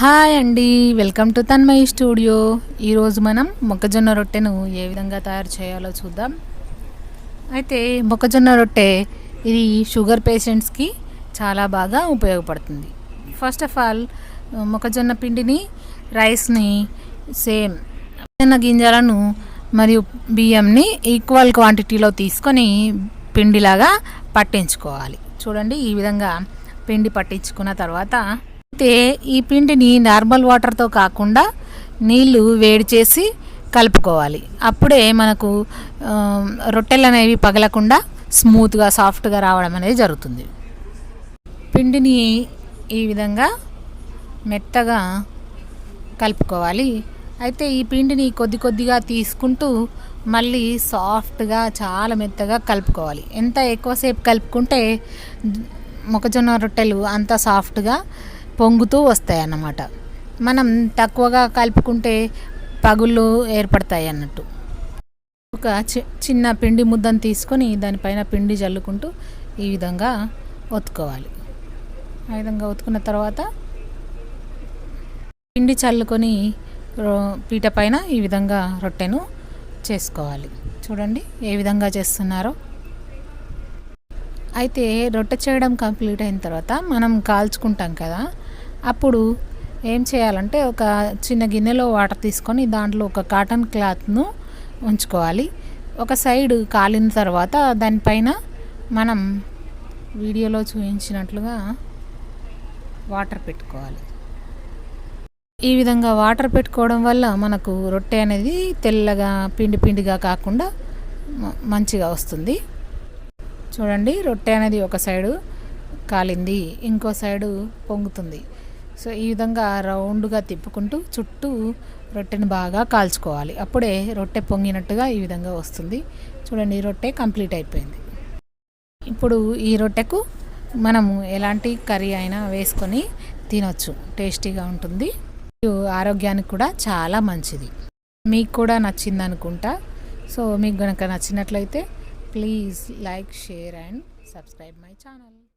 Hi అండి welcome to Tanmayi studio. ఈరోజు మనం మొక్కజొన్న రొట్టెను ఏ విధంగా తయారు చేయాలో చూద్దాం. అయితే మొక్కజొన్న రొట్టె ఇది షుగర్ పేషెంట్స్కి చాలా బాగా ఉపయోగపడుతుంది. ఫస్ట్ ఆఫ్ ఆల్ మొక్కజొన్న పిండిని రైస్ని సేమ్ చిన్న గింజలను మరియు బియ్యంని ఈక్వల్ క్వాంటిటీలో తీసుకొని పిండిలాగా పట్టించుకోవాలి. చూడండి ఈ విధంగా పిండి పట్టించుకున్న తర్వాత అయితే ఈ పిండిని నార్మల్ వాటర్తో కాకుండా నీళ్ళు వేడి చేసి కలుపుకోవాలి. అప్పుడే మనకు రొట్టెలు అనేవి పగలకుండా స్మూత్గా సాఫ్ట్గా రావడం అనేది జరుగుతుంది. పిండిని ఈ విధంగా మెత్తగా కలుపుకోవాలి. అయితే ఈ పిండిని కొద్ది కొద్దిగా తీసుకుంటూ మళ్ళీ సాఫ్ట్గా చాలా మెత్తగా కలుపుకోవాలి. ఎంత ఎక్కువసేపు కలుపుకుంటే మొక్కజొన్న రొట్టెలు అంత సాఫ్ట్గా పొంగుతూ వస్తాయి అన్నమాట మనం తక్కువగా కలుపుకుంటే పగుళ్ళు ఏర్పడతాయి అన్నట్టు. ఒక చి చిన్న పిండి ముద్దను తీసుకొని దానిపైన పిండి చల్లుకుంటూ ఈ విధంగా ఒత్తుకోవాలి. ఆ విధంగా ఒత్తుకున్న తర్వాత పిండి చల్లుకొని రో- పీట పైన ఈ విధంగా రొట్టెను చేసుకోవాలి. చూడండి ఏ విధంగా చేస్తున్నారో. అయితే రొట్టె చేయడం కంప్లీట్ అయిన తర్వాత మనం కాల్చుకుంటాం కదా అప్పుడు ఏం చేయాలంటే ఒక చిన్న గిన్నెలో వాటర్ తీసుకొని దాంట్లో ఒక కాటన్ క్లాత్ను ఉంచుకోవాలి. ఒక సైడ్ కాలిన తర్వాత దానిపైన మనం వీడియోలో చూపించినట్లుగా వాటర్ పెట్టుకోవాలి. ఈ విధంగా వాటర్ పెట్టుకోవడం వల్ల మనకు రొట్టె అనేది తెల్లగా పిండి పిండిగా కాకుండా మంచిగా వస్తుంది. చూడండి రొట్టె అనేది ఒక సైడు కాలింది ఇంకో సైడు పొంగుతుంది. సో ఈ విధంగా రౌండ్గా తిప్పుకుంటూ చుట్టూ రొట్టెని బాగా కాల్చుకోవాలి. అప్పుడే రొట్టె పొంగినట్టుగా ఈ విధంగా వస్తుంది. చూడండి ఈ రొట్టె కంప్లీట్ అయిపోయింది. ఇప్పుడు ఈ రొట్టెకు మనము ఎలాంటి కర్రీ అయినా వేసుకొని తినొచ్చు. టేస్టీగా ఉంటుంది. ఆరోగ్యానికి కూడా చాలా మంచిది. మీకు కూడా నచ్చింది అనుకుంటా. సో మీకు కనుక నచ్చినట్లయితే please like share and subscribe my channel.